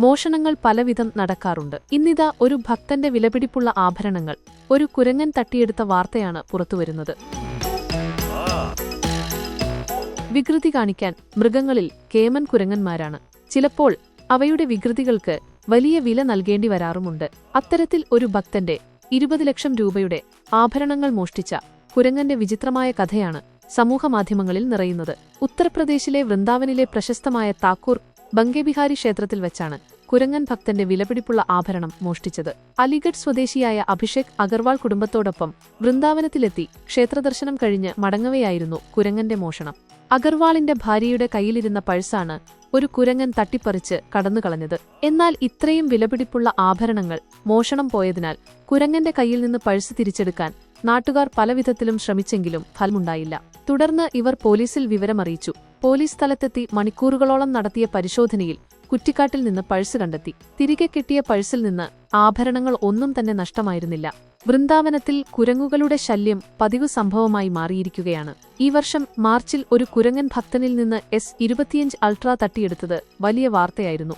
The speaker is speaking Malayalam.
മോഷണങ്ങൾ പലവിധം നടക്കാറുണ്ട്. ഇന്നിതാ ഒരു ഭക്തന്റെ വിലപിടിപ്പുള്ള ആഭരണങ്ങൾ ഒരു കുരങ്ങൻ തട്ടിയെടുത്ത വാർത്തയാണ് പുറത്തുവരുന്നത്. വികൃതി കാണിക്കാൻ മൃഗങ്ങളിൽ കേമൻ കുരങ്ങന്മാരാണ്. ചിലപ്പോൾ അവയുടെ വികൃതികൾക്ക് വലിയ വില നൽകേണ്ടി വരാറുമുണ്ട്. അത്തരത്തിൽ ഒരു ഭക്തന്റെ ഇരുപത് ലക്ഷം രൂപയുടെ ആഭരണങ്ങൾ മോഷ്ടിച്ച കുരങ്ങന്റെ വിചിത്രമായ കഥയാണ് സമൂഹമാധ്യമങ്ങളിൽ നിറയുന്നത്. ഉത്തർപ്രദേശിലെ വൃന്ദാവനിലെ പ്രശസ്തമായ താക്കൂർ ബംഗേബിഹാരി ക്ഷേത്രത്തിൽ വെച്ചാണ് കുരങ്ങൻ ഭക്തന്റെ വിലപിടിപ്പുള്ള ആഭരണം മോഷ്ടിച്ചത്. അലിഗഡ് സ്വദേശിയായ അഭിഷേക് അഗർവാൾ കുടുംബത്തോടൊപ്പം വൃന്ദാവനത്തിലെത്തി ക്ഷേത്രദർശനം കഴിഞ്ഞ് മടങ്ങവെയായിരുന്നു കുരങ്ങന്റെ മോഷണം. അഗർവാളിന്റെ ഭാര്യയുടെ കയ്യിലിരുന്ന പഴ്സാണ് ഒരു കുരങ്ങൻ തട്ടിപ്പറിച്ച് കടന്നുകളഞ്ഞത്. എന്നാൽ ഇത്രയും വിലപിടിപ്പുള്ള ആഭരണങ്ങൾ മോഷണം പോയതിനാൽ കുരങ്ങന്റെ കയ്യിൽ നിന്ന് പഴ്സ് തിരിച്ചെടുക്കാൻ നാട്ടുകാർ പലവിധത്തിലും ശ്രമിച്ചെങ്കിലും ഫലമുണ്ടായില്ല. തുടർന്ന് ഇവർ പോലീസിൽ വിവരമറിയിച്ചു. പോലീസ് സ്ഥലത്തെത്തി മണിക്കൂറുകളോളം നടത്തിയ പരിശോധനയിൽ കുറ്റിക്കാട്ടിൽ നിന്ന് പഴ്സ് കണ്ടെത്തി. തിരികെ കിട്ടിയ പഴ്സിൽ നിന്ന് ആഭരണങ്ങൾ ഒന്നും തന്നെ നഷ്ടമായിരുന്നില്ല. വൃന്ദാവനത്തിൽ കുരങ്ങുകളുടെ ശല്യം പതിവ് സംഭവമായി മാറിയിരിക്കുകയാണ്. ഈ വർഷം മാർച്ചിൽ ഒരു കുരങ്ങൻ ഭക്തനിൽ നിന്ന് എസ് ഇരുപത്തിയഞ്ച് അൾട്രാ തട്ടിയെടുത്തത് വലിയ വാർത്തയായിരുന്നു.